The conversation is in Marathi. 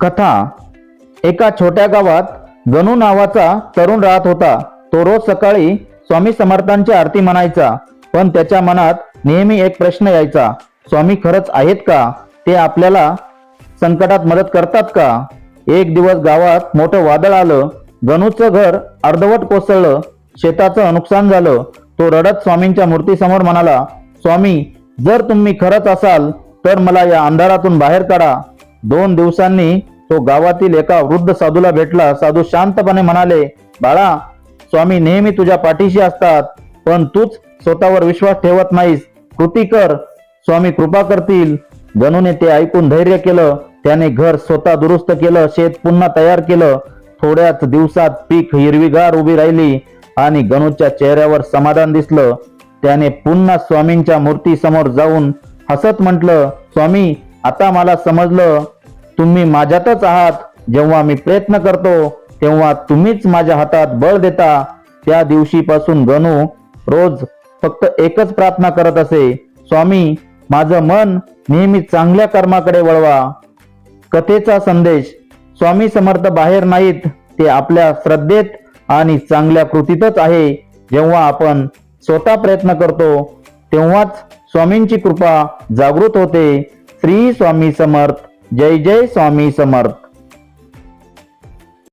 कथा एका छोट्या गावात गणू नावाचा तरुण राहत होता. तो रोज सकाळी स्वामी समर्थांची आरती म्हणायचा. पण त्याच्या मनात नेहमी एक प्रश्न यायचा. स्वामी खरंच आहेत का? ते आपल्याला संकटात मदत करतात का? एक दिवस गावात मोठं वादळ आलं. गणूचं घर अर्धवट कोसळलं. शेताचं नुकसान झालं. तो रडत स्वामींच्या मूर्तीसमोर म्हणाला स्वामी जर तुम्ही खरंच असाल तर मला या अंधारातून बाहेर काढा. दोन दिवसांनी तो गावातील एका वृद्ध साधूला भेटला. साधू शांतपणे म्हणाले बाळा स्वामी नेहमी तुझ्या पाठीशी असतात पण तूच स्वतःवर विश्वास ठेवत नाहीस. कृती कर. स्वामी कृपा करतील. गणूने ते ऐकून धैर्य केलं. त्याने घर स्वतः दुरुस्त केलं. शेत पुन्हा तयार केलं. थोड्याच दिवसात पीक हिरवीगार उभी राहिली आणि गणूच्या चेहऱ्यावर समाधान दिसलं. त्याने पुन्हा स्वामींच्या मूर्ती समोर जाऊन हसत म्हटलं स्वामी आता मला समजलं तुम्ही माझ्यातच आहात. जेव्हा मी प्रयत्न करतो तेव्हा तुम्हीच माझ्या हातात बळ देता. त्या दिवशीपासून गणू रोज फक्त एकच प्रार्थना करत असे. स्वामी माझं मन नेहमी चांगल्या कर्माकडे वळवा. कथेचा संदेश स्वामी समर्थ बाहेर नाहीत ते आपल्या श्रद्धेत आणि चांगल्या कृतीतच आहे. जेव्हा आपण स्वतः प्रयत्न करतो तेव्हाच स्वामींची कृपा जागृत होते. श्री स्वामी समर्थ. जय जय स्वामी समर्थ.